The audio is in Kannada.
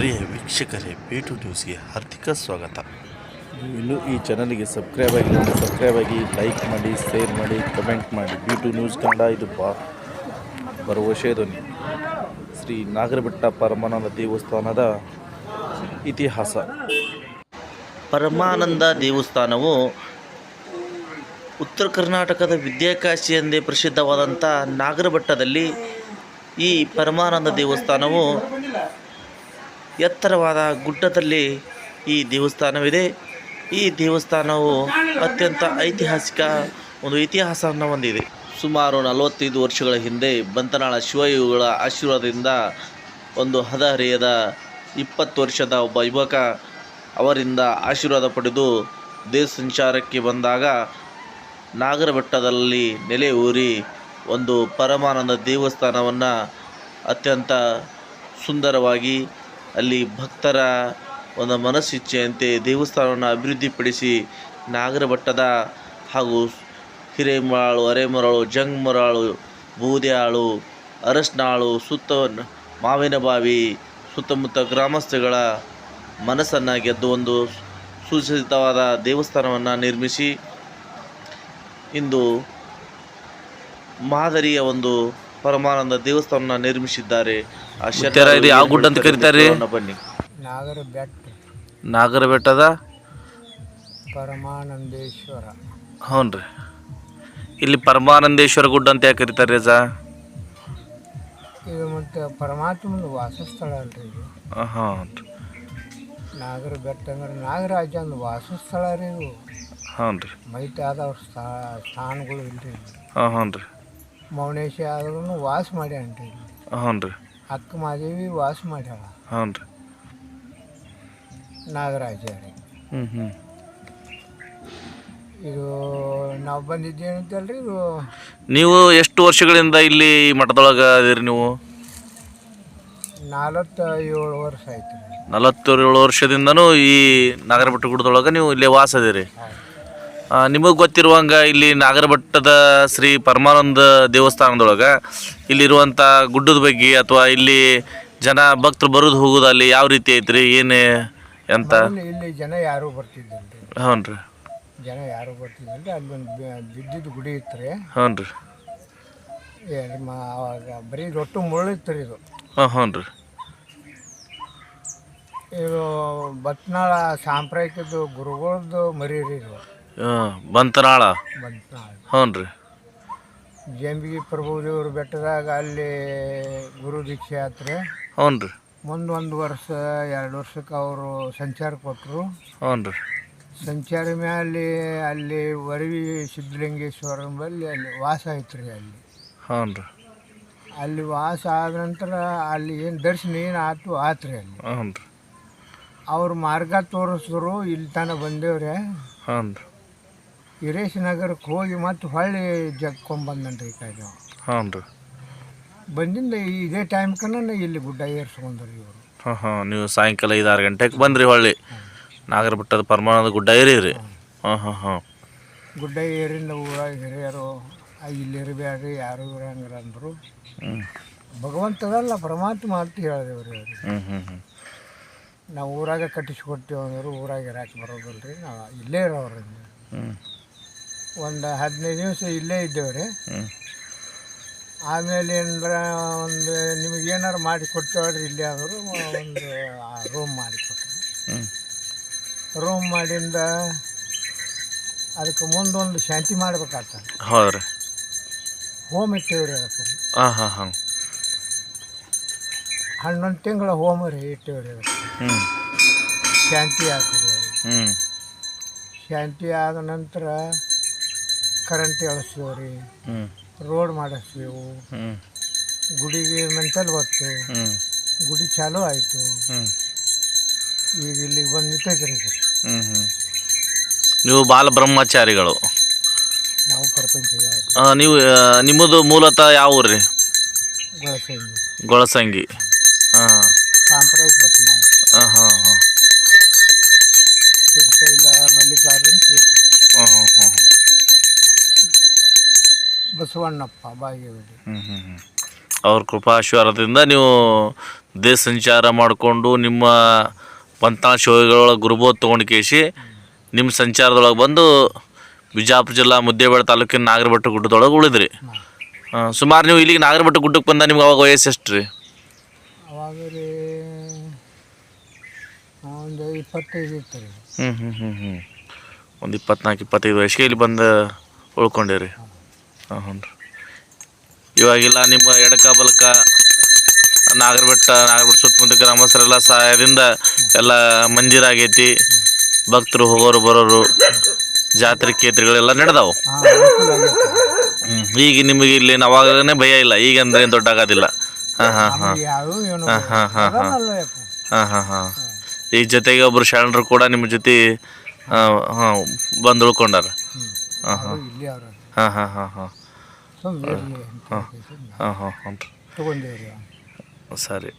ಪ್ರಿಯ ವೀಕ್ಷಕರೇ ಪೇಟು ನ್ಯೂಸ್ಗೆ ಹಾರ್ದಿಕ ಸ್ವಾಗತ. ನೀವು ಇನ್ನೂ ಈ ಚಾನಲ್ಗೆ ಸಬ್ಸ್ಕ್ರೈಬ್ ಆಗಿ ಸಬ್ಸ್ಕ್ರೈಬ್ ಆಗಿ ಲೈಕ್ ಮಾಡಿ ಶೇರ್ ಮಾಡಿ ಕಮೆಂಟ್ ಮಾಡಿ. ಬಿ ಟು ನ್ಯೂಸ್ ಕನ್ನಡ ಇದು ಬಾ ಭರವಸೆ ಧ್ವನಿ ಶ್ರೀ ನಾಗರಬೆಟ್ಟ ಪರಮಾನಂದ ದೇವಸ್ಥಾನದ ಇತಿಹಾಸ. ಪರಮಾನಂದ ದೇವಸ್ಥಾನವು ಉತ್ತರ ಕರ್ನಾಟಕದ ವಿದ್ಯಾಕಾಶಿ ಎಂದೇ ಪ್ರಸಿದ್ಧವಾದಂಥ ನಾಗರಬೆಟ್ಟದಲ್ಲಿ ಈ ಪರಮಾನಂದ ದೇವಸ್ಥಾನವು ಎತ್ತರವಾದ ಗುಡ್ಡದಲ್ಲಿ ಈ ದೇವಸ್ಥಾನವಿದೆ. ಈ ದೇವಸ್ಥಾನವು ಅತ್ಯಂತ ಐತಿಹಾಸಿಕ ಒಂದು ಇತಿಹಾಸವನ್ನು ಹೊಂದಿದೆ. ಸುಮಾರು ನಲವತ್ತೈದು ವರ್ಷಗಳ ಹಿಂದೆ ಬಂತನಾಳ ಶಿವಯುಗಳ ಆಶೀರ್ವಾದದಿಂದ ಒಂದು ಹದಹರೆಯದ ಇಪ್ಪತ್ತು ವರ್ಷದ ಒಬ್ಬ ಯುವಕ ಅವರಿಂದ ಆಶೀರ್ವಾದ ಪಡೆದು ದೇಶ ಸಂಚಾರಕ್ಕೆ ಬಂದಾಗ ನಾಗರಬೆಟ್ಟದಲ್ಲಿ ನೆಲೆ ಊರಿ ಒಂದು ಪರಮಾನಂದ ದೇವಸ್ಥಾನವನ್ನು ಅತ್ಯಂತ ಸುಂದರವಾಗಿ ಅಲ್ಲಿ ಭಕ್ತರ ಒಂದು ಮನಸ್ಸಿಚ್ಛೆಯಂತೆ ದೇವಸ್ಥಾನವನ್ನು ಅಭಿವೃದ್ಧಿಪಡಿಸಿ ನಾಗರಭಟ್ಟದ ಹಾಗೂ ಹಿರೇಮರಾಳು, ಅರೆಮರಾಳು, ಜಂಗ್ಮರಾಳು, ಬೂದ್ಯಾಳು, ಅರಸ್ನಾಳು, ಸುತ್ತ ಮಾವಿನ ಬಾವಿ, ಸುತ್ತಮುತ್ತ ಗ್ರಾಮಸ್ಥಗಳ ಮನಸ್ಸನ್ನು ಗೆದ್ದು ಒಂದು ಸುಸಜ್ಜಿತವಾದ ದೇವಸ್ಥಾನವನ್ನು ನಿರ್ಮಿಸಿ ಇಂದು ಮಾದರಿಯ ಒಂದು ಪರಮಾನಂದ ದೇವಸ್ಥಾನವನ್ನು ನಿರ್ಮಿಸಿದ್ದಾರೆ. ಶೆಟ್ಟರ ಇದು ಯಾವ ಗುಡ್ಡ ಅಂತ ಕರೀತಾರೆ ಬನ್ನಿ ನಾಗರ ಬೆಟ್ಟ ನಾಗರ ಬೆಟ್ಟದ ಪರಮಾನಂದೇಶ್ವರ. ಹ್ಞೂ ರೀ ಇಲ್ಲಿ ಪರಮಾನಂದೇಶ್ವರ ಗುಡ್ಡ ಅಂತ ಯಾಕೆ ಕರೀತಾರೆ ರಜಾ ಇದು ಮತ್ತು ಪರಮಾತ್ಮನ ವಾಸಸ್ಥಳ ಅಲ್ರಿ ಇದು. ಹಾಂ ನಾಗರ ಬೆಟ್ಟ ಅಂದ್ರೆ ನಾಗರಾಜ ಒಂದು ವಾಸಸ್ಥಳ ರೀ ಇವು ಹ್ಞೂ ರೀ ಮೈಟ್ ಆದವ್ರ ಸ್ಥಾ ಸ್ಥಾನಗಳು ಇಲ್ರಿ ಹಾಂ ಹ್ಞೂ ರೀ ಮೌನೇಶ ಆದ್ರೂ ವಾಸ ಮಾಡ್ಯಾನ್ರಿ ಅಂತ ಹ್ಞೂ ರೀ ಅಕ್ಕ ಮಾದೇವಿ ವಾಸ ಮಾಡ್ಯಾಳ. ಹ್ಞೂ ರೀ ನಾಗರಾಜ ರೀ ಹ್ಞೂ ಹ್ಞೂ ಇದು ನಾವು ಬಂದಿದ್ದೇನಂತಲ್ರಿ ಇದು ನೀವು ಎಷ್ಟು ವರ್ಷಗಳಿಂದ ಇಲ್ಲಿ ಈ ಮಠದೊಳಗೆ ಅದೀರಿ ನೀವು? ನಲವತ್ತೇಳು ಏಳು ವರ್ಷ ಆಯ್ತು ರೀ. ನಲವತ್ತೇಳು ವರ್ಷದಿಂದನೂ ಈ ನಾಗರಬೆಟ್ಟ ಗುಡ್ಡದೊಳಗೆ ನೀವು ಇಲ್ಲೇ ವಾಸ ಅದೀರಿ. ನಿಮಗೆ ಗೊತ್ತಿರುವಂಗೆ ಇಲ್ಲಿ ನಾಗರಭಟ್ಟದ ಶ್ರೀ ಪರಮಾನಂದ ದೇವಸ್ಥಾನದೊಳಗೆ ಇಲ್ಲಿರುವಂಥ ಗುಡ್ಡದ ಬಗ್ಗೆ ಅಥವಾ ಇಲ್ಲಿ ಜನ ಭಕ್ತರು ಬರೋದು ಹೋಗೋದು ಅಲ್ಲಿ ಯಾವ ರೀತಿ ಐತ್ರಿ? ಏನು ಅಂತ ಇಲ್ಲಿ ಜನ ಯಾರು ಬರ್ತಿದ್ದಿಲ್ಲ ಹ್ಞೂ ರೀ ಜನ ಯಾರು ಬರ್ತಿದ್ದಿಲ್ಲ ಅಲ್ಲೊಂದು ಬಿದ್ದಿದ್ದ ಗುಡಿ ಇತ್ತು ರೀ ಹ್ಞೂ ರೀ ಅವಾಗ ಬರೀ ರೊಟ್ಟು ಮುಳ್ಳಿತ್ತು ರೀ ಇದು. ಹಾಂ ಹ್ಞೂ ರೀ ಇದು ಭಟ್ನಾಳ ಸಾಂಪ್ರದಾಯಿಕದ್ದು ಗುರುಗಳದ್ದು ಮರಿ ರೀ ಇದು. ಹಾಂ ಬಂತನಾಳ? ಬಂತ ಹ್ಞೂ ರೀ ಜಂಬಿಗಿ ಪ್ರಭುದೇವ್ರ ಬೆಟ್ಟದಾಗ ಅಲ್ಲಿ ಗುರು ದೀಕ್ಷೆ ಆತ್ರಿ. ಹ್ಞೂ ರೀ ಮುಂದೆ ಒಂದು ವರ್ಷ ಎರಡು ವರ್ಷಕ್ಕೆ ಅವರು ಸಂಚಾರ ಕೊಟ್ಟರು ಹ್ಞೂ ರೀ ಸಂಚಾರ ಮ್ಯಾಲೆ ಅಲ್ಲಿ ವರವಿ ಸಿದ್ಧಲಿಂಗೇಶ್ವರನ ಬಳಿ ಅಲ್ಲಿ ವಾಸ ರೀ ಅಲ್ಲಿ. ಹ್ಞೂ ರೀ ಅಲ್ಲಿ ವಾಸ ಆದ ನಂತರ ಅಲ್ಲಿ ಏನು ದರ್ಶನ ಏನು ಆತು ಆತ್ರಿ ಅಲ್ಲಿ. ಹ್ಞೂ ರೀ ಅವ್ರ ಮಾರ್ಗ ತೋರಿಸಿದ್ರು ಇಲ್ಲಿ ತನಕ ಬಂದೇವ್ರೆ. ಹ್ಞೂ ರೀ ಹಿರೇಶ್ ನಗರಕ್ಕೆ ಹೋಗಿ ಮತ್ತೆ ಹೊಳ್ಳಿ ಜಗ್ಕೊಂಬಂದನ್ರಿ ಈ ಕಡೆ. ಹ್ಞೂ ರೀ. ಬಂದಿಂದ ಇದೇ ಟೈಮ್ ಕನ್ನ ಇಲ್ಲಿ ಗುಡ್ಡ ಏರ್ಸ್ಕೊಂಡ್ರಿ ಇವರು. ಹಾಂ ಹಾಂ ನೀವು ಸಾಯಂಕಾಲ ಐದು ಆರು ಗಂಟೆಗೆ ಬಂದ್ರಿ ಹೊಳ್ಳಿ. ನಾಗರಬೆಟ್ಟದ ಪರಮಾನಂದ ಗುಡ್ಡ ಏರಿರಿ ಹಾಂ ಹಾಂ ಹಾಂ. ಗುಡ್ಡ ಏರಿಂದ ಊರ ಹಿರಿಯರು ಆ, ಇಲ್ಲಿ ಇರಬೇಡ್ರಿ ಯಾರು ಇರಂಗಿಲ್ಲ ಅಂದರು. ಹ್ಞೂ ಭಗವಂತದಲ್ಲ ಪರಮಾತ್ಮ ಅಂತ ಹೇಳಿದೆವ್ರಿ ಅವ್ರಿಗೆ ಹ್ಞೂ ಹ್ಞೂ ಹ್ಞೂ ನಾವು ಊರಾಗ ಕಟ್ಟಿಸ್ಕೊಡ್ತೀವಿ ಅಂದರು ಊರಾಗ ಇರಾಕೆ ಬರೋದಿಲ್ಲ ರೀ ನಾವು ಇಲ್ಲೇ ಇರೋರು ಹ್ಞೂ ಒಂದು ಹದಿನೈದು ದಿವಸ ಇಲ್ಲೇ ಇದ್ದೇವೆ ರೀ ಆಮೇಲೆ ಏನಂದ್ರೆ ಒಂದು ನಿಮಗೆ ಏನಾರು ಮಾಡಿ ಕೊಡ್ತೇವ್ರಿ ಇಲ್ಲೇ ಆದರೂ ಒಂದು ರೂಮ್ ಮಾಡಿ ಕೊಟ್ಟರು. ರೂಮ್ ಮಾಡಿಂದ ಅದಕ್ಕೆ ಮುಂದೊಂದು ಶಾಂತಿ ಮಾಡ್ಬೇಕಾಗ್ತದೆ. ಹೌದು ಹೋಮ್ ಇಟ್ಟೇವ್ರಿ ಅದಕ್ಕೆ. ರೀ ಹಾಂ ಹಾಂ ಹಾಂ. ಹನ್ನೊಂದು ತಿಂಗಳ ಹೋಮ್ ರೀ ಇಟ್ಟೇವ್ರಿ ಅದಕ್ಕೆ. ಹ್ಞೂ ಶಾಂತಿ ಆಗ್ತದೆ. ಶಾಂತಿ ಆದ ನಂತರ ಕರೆಂಟ್ ಎಳಸ್ತೀವಿ ರೀ. ಹ್ಞೂ ರೋಡ್ ಮಾಡಿಸ್ತೀವಿ ಹ್ಞೂ ಗುಡಿಗೆ ಮೆಂಟಲ್ ಹ್ಞೂ ಗುಡಿ ಚಾಲೂ ಆಯಿತು. ಹ್ಞೂ ಈಗ ಇಲ್ಲಿಗೆ ಬಂದು ನಿಂತೈತೆ ಸರ್. ಹ್ಞೂ ಹ್ಞೂ ನೀವು ಬಾಲ ಬ್ರಹ್ಮಚಾರಿಗಳು. ನಾವು ಪ್ರಪಂಚದ ಆ, ನೀವು ಆ, ನಿಮ್ಮದು ಮೂಲತಃ ಯಾವ ಊರು ರೀ? ಗೊಳಸಂಗಿ. ಹಾಂ. ಸಾಂಪ್ರದಾಯಿಕ ಬತ್ ನಾವು ಹಾಂ ಹಾಂ ಶ್ರೀಶೈಲ ಮಲ್ಲಿಕಾರ್ಜುನ ತೀರ್ಥ ಹಾಂ ಹಾಂ ಹಾಂ ಹಾಂ ಬಸವಣ್ಣಪ್ಪ ಹ್ಞೂ ಅವ್ರ ಕೃಪಾಶೀರ್ವಾದದಿಂದ ನೀವು ದೇಶ ಸಂಚಾರ ಮಾಡಿಕೊಂಡು ನಿಮ್ಮ ಪಂಥಾಳ ಶಿವಗಳೊಳಗೆ ಗುರುಬೋಧ ತೊಗೊಂಡು ಕೇಸಿ ನಿಮ್ಮ ಸಂಚಾರದೊಳಗೆ ಬಂದು ಬಿಜಾಪುರ ಜಿಲ್ಲಾ ಮುದ್ದೇಬೇಡ ತಾಲೂಕಿನ ನಾಗರಬಟ್ಟ ಗುಡ್ಡದೊಳಗೆ ಉಳಿದ್ರಿ. ಸುಮಾರು ನೀವು ಇಲ್ಲಿಗೆ ನಾಗರಬಟ್ಟ ಗುಡ್ಡಕ್ಕೆ ಬಂದ ನಿಮ್ಗೆ ಅವಾಗ ವಯಸ್ಸು ಎಷ್ಟು ರೀ ಅವಾಗ ರೀ ಒಂದು ಇಪ್ಪತ್ತೈದು ಇತ್ತು ರೀ. ಹ್ಞೂ ಹ್ಞೂ ಹ್ಞೂ ಹ್ಞೂ ಒಂದು ಇಪ್ಪತ್ನಾಲ್ಕು ಇಪ್ಪತ್ತೈದು ವಯಸ್ಸಿಗೆ ಇಲ್ಲಿ ಬಂದು ಉಳ್ಕೊಂಡಿರಿ. ಹ್ಞೂ ರೀ. ಇವಾಗೆಲ್ಲ ನಿಮ್ಮ ಎಡಕ ಬಲಕ ನಾಗರಬೆಟ್ಟ ನಾಗರಬೆಟ್ಟ ಸುತ್ತಮುತ್ತ ಗ್ರಾಮಸ್ಥರೆಲ್ಲ ಸಹಾಯದಿಂದ ಎಲ್ಲ ಮಂದಿರ ಆಗೈತಿ. ಭಕ್ತರು ಹೋಗೋರು ಬರೋರು ಜಾತ್ರೆ ಕೇತ್ರಿಗಳೆಲ್ಲ ನಡೆದಾವು. ಈಗ ನಿಮಗೆ ಇಲ್ಲಿ ಅವಾಗಲೇ ಭಯ ಇಲ್ಲ. ಈಗ ಅಂದ್ರೆ ಏನು ದೊಡ್ಡ ಆಗೋದಿಲ್ಲ ಹಾಂ ಹಾಂ. ಹಾಂ ಹಾಂ ಹಾಂ ಹಾಂ. ಹಾಂ. ಹಾಂ ಹಾಂ ಹಾಂ. ಈಗ ಜೊತೆಗೆ ಒಬ್ಬರು ಶರಣರು ಕೂಡ ನಿಮ್ಮ ಜೊತೆ ಹಾಂ ಬಂದು ಉಳ್ಕೊಂಡಾರ ಹಾಂ ಹಾಂ. ಹಾಂ ಹಾಂ ಹಾಂ ಹಾಂ. సరే.